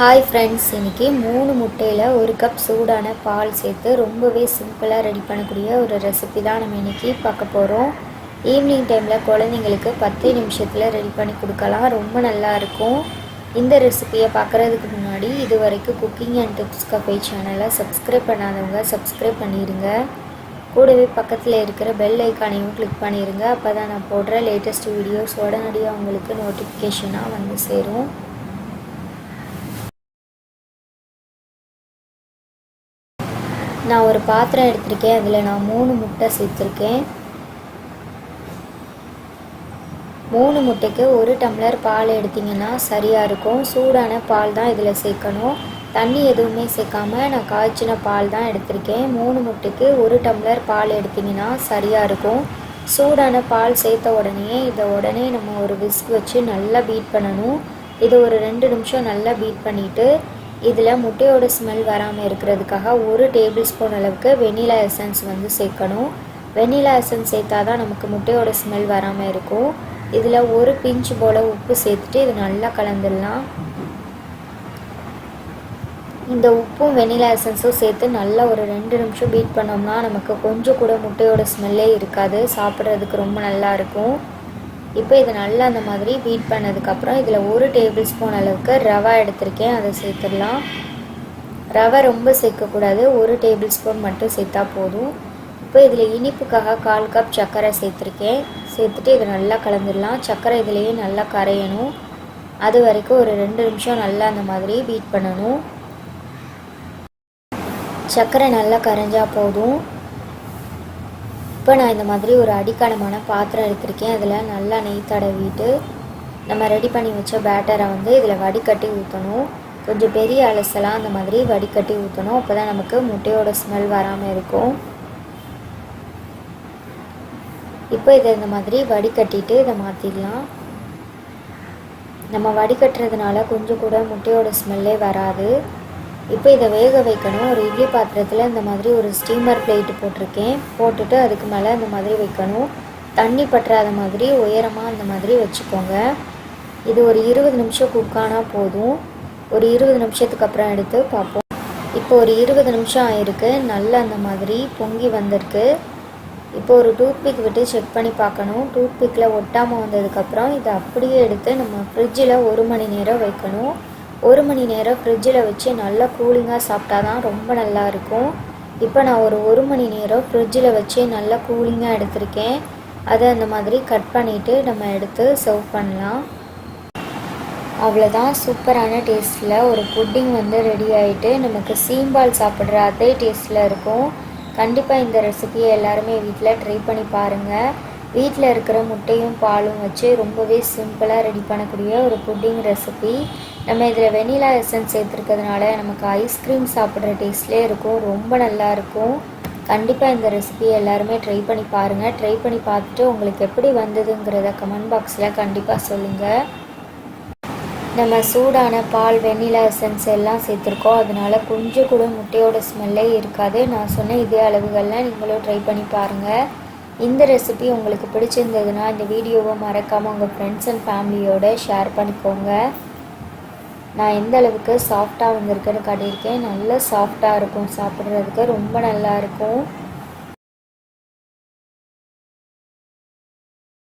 Hi friends இன்றைக்கி மூணு முட்டையில் ஒரு கப் சூடான பால் சேர்த்து ரொம்பவே சிம்பிளாக ரெடி பண்ணக்கூடிய ஒரு ரெசிபி தான் நம்ம இன்றைக்கி பார்க்க போகிறோம் ஈவினிங் டைமில் குழந்தைங்களுக்கு பத்து நிமிஷத்தில் ரெடி பண்ணி கொடுக்கலாம். ரொம்ப நல்லா இருக்கும். இந்த ரெசிபியை பார்க்குறதுக்கு முன்னாடி இது வரைக்கும் குக்கிங் அண்ட் டிப்ஸ் கஃபே சேனலை சப்ஸ்கிரைப் பண்ணாதவங்க சப்ஸ்கிரைப் பண்ணிடுங்க கூடவே பக்கத்தில் இருக்கிற பெல் ஐக்கானையும் கிளிக் பண்ணிடுங்க அப்போ தான் நான் போடுற லேட்டஸ்ட் வீடியோஸ் உடனடியாக உங்களுக்கு நோட்டிஃபிகேஷனாக வந்து சேரும். நான் ஒரு பாத்திரம் எடுத்திருக்கேன். அதில் நான் மூணு முட்டை சேர்த்துருக்கேன். மூணு முட்டைக்கு ஒரு டம்ளர் பால் எடுத்திங்கன்னா சரியாக இருக்கும். சூடான பால் தான் இதில் சேர்க்கணும். தண்ணி எதுவுமே சேர்க்காம நான் காய்ச்சின பால் தான் எடுத்திருக்கேன். மூணு முட்டைக்கு ஒரு டம்ளர் பால் எடுத்திங்கன்னா சரியாக இருக்கும். சூடான பால் சேர்த்த உடனே இதை உடனே நம்ம ஒரு விஸ்க் வச்சு நல்லா பீட் பண்ணணும். இதை ஒரு ரெண்டு நிமிஷம் நல்லா பீட் பண்ணிவிட்டு இதில் முட்டையோட ஸ்மெல் வராமல் இருக்கிறதுக்காக ஒரு டேபிள் ஸ்பூன் அளவுக்கு வெனிலா எசன்ஸ் வந்து சேர்க்கணும். வெனிலா எசன்ஸ் சேர்த்தா தான் நமக்கு முட்டையோட ஸ்மெல் வராமல் இருக்கும். இதில் ஒரு பிஞ்சு போல் உப்பு சேர்த்துட்டு இது நல்லா கலந்துடலாம். இந்த உப்பும் வெனிலா எசன்ஸும் சேர்த்து நல்லா ஒரு ரெண்டு நிமிஷம் பீட் பண்ணோம்னா நமக்கு கொஞ்சம் கூட முட்டையோட ஸ்மெல்லே இருக்காது. சாப்பிட்றதுக்கு ரொம்ப நல்லா இருக்கும். இப்போ இதை நல்லா அந்த மாதிரி பீட் பண்ணதுக்கப்புறம் இதில் ஒரு டேபிள் ஸ்பூன் அளவுக்கு ரவா எடுத்திருக்கேன். அதை சேர்த்துடலாம். ரவை ரொம்ப சேர்க்கக்கூடாது. ஒரு டேபிள் ஸ்பூன் மட்டும் சேர்த்தா போதும். இப்போ இதில் இனிப்புக்காக கால் கப் சர்க்கரை சேர்த்துருக்கேன். சேர்த்துட்டு இதை நல்லா கலந்துடலாம். சர்க்கரை இதுலேயே நல்லா கரையணும். அது வரைக்கும் ஒரு ரெண்டு நிமிஷம் நல்லா அந்த மாதிரி பீட் பண்ணணும். சர்க்கரை நல்லா கரைஞ்சா போதும். இப்போ நான் இந்த மாதிரி ஒரு அடிக்கணமான பாத்திரம் எடுத்திருக்கேன். அதில் நல்லா நெய் தடவிட்டு நம்ம ரெடி பண்ணி வச்ச பேட்டரை வந்து இதில் வடிகட்டி ஊற்றணும் கொஞ்சம் பெரிய அலசெல்லாம் அந்த மாதிரி வடிகட்டி ஊற்றணும் அப்போ தான் நமக்கு முட்டையோட ஸ்மெல் வராமல் இருக்கும். இப்போ இதை இந்த மாதிரி வடிகட்டிட்டு இதை மாற்றிடலாம் நம்ம வடிகட்டுறதுனால கொஞ்சம் கூட முட்டையோட ஸ்மெல்லே வராது. இப்போ இதை வேக வைக்கணும். ஒரு இட்லி பாத்திரத்தில் இந்த மாதிரி ஒரு ஸ்டீமர் பிளேட்டு போட்டிருக்கேன். போட்டுட்டு அதுக்கு மேலே இந்த மாதிரி வைக்கணும். தண்ணி பற்றாத மாதிரி உயரமாக அந்த மாதிரி வச்சுக்கோங்க. இது ஒரு இருபது நிமிஷம் குக் போதும். ஒரு இருபது நிமிஷத்துக்கு அப்புறம் எடுத்து பார்ப்போம். இப்போ ஒரு இருபது நிமிஷம் ஆயிருக்கு. நல்லா அந்த மாதிரி பொங்கி வந்திருக்கு. இப்போ ஒரு டூத்பிக் விட்டு செக் பண்ணி பார்க்கணும். டூத்பிக்கில் ஒட்டாமல் வந்ததுக்கப்புறம் இதை அப்படியே எடுத்து நம்ம ஃப்ரிட்ஜில் ஒரு மணி நேரம் வைக்கணும். ஒரு மணி நேரம் ஃப்ரிட்ஜில் வச்சு நல்லா கூலிங்காக சாப்பிட்டா தான் ரொம்ப நல்லா இருக்கும். இப்போ நான் ஒரு ஒரு மணி நேரம் ஃப்ரிட்ஜில் வச்சு நல்லா கூலிங்காக எடுத்திருக்கேன். அதை அந்த மாதிரி கட் பண்ணிவிட்டு நம்ம எடுத்து சர்வ் பண்ணலாம். அவ்வளோதான் சூப்பரான டேஸ்ட்டில் ஒரு புட்டிங் வந்து ரெடி ஆகிட்டு நமக்கு சீம்பால் சாப்பிட்ற அதே டேஸ்ட்டில் இருக்கும். கண்டிப்பாக இந்த ரெசிபியை எல்லாருமே வீட்டில் ட்ரை பண்ணி பாருங்கள் வீட்டில் இருக்கிற முட்டையும் பாலும் வச்சு ரொம்பவே சிம்பிளாக ரெடி பண்ணக்கூடிய ஒரு புட்டிங் ரெசிபி நம்ம இதில் வெனிலா எசன்ஸ் சேர்த்துருக்கிறதுனால நமக்கு ஐஸ்கிரீம் சாப்பிட்ற டேஸ்ட்லேயே இருக்கும். ரொம்ப நல்லா இருக்கும். கண்டிப்பாக இந்த ரெசிபியை எல்லாருமே ட்ரை பண்ணி பாருங்கள் ட்ரை பண்ணி பார்த்துட்டு உங்களுக்கு எப்படி வந்ததுங்கிறத கமெண்ட் பாக்ஸில் கண்டிப்பாக சொல்லுங்கள் நம்ம சூடான பால் வெண்ணிலா எசன்ஸ் எல்லாம் சேர்த்துருக்கோம். அதனால கொஞ்சம் கூட முட்டையோட ஸ்மெல்லே இருக்காது. நான் சொன்ன இதே அளவுகளில் நீங்களும் ட்ரை பண்ணி பாருங்கள் இந்த ரெசிபி உங்களுக்கு பிடிச்சிருந்ததுன்னா இந்த வீடியோவை மறக்காமல் உங்கள் ஃப்ரெண்ட்ஸ் அண்ட் ஃபேமிலியோடு ஷேர் பண்ணிக்கோங்க. நான் எந்த அளவுக்கு சாஃப்டாக வந்திருக்குன்னு காட்டியிருக்கேன். நல்ல சாஃப்டாக இருக்கும். சாப்பிட்றதுக்கு ரொம்ப நல்லா இருக்கும்.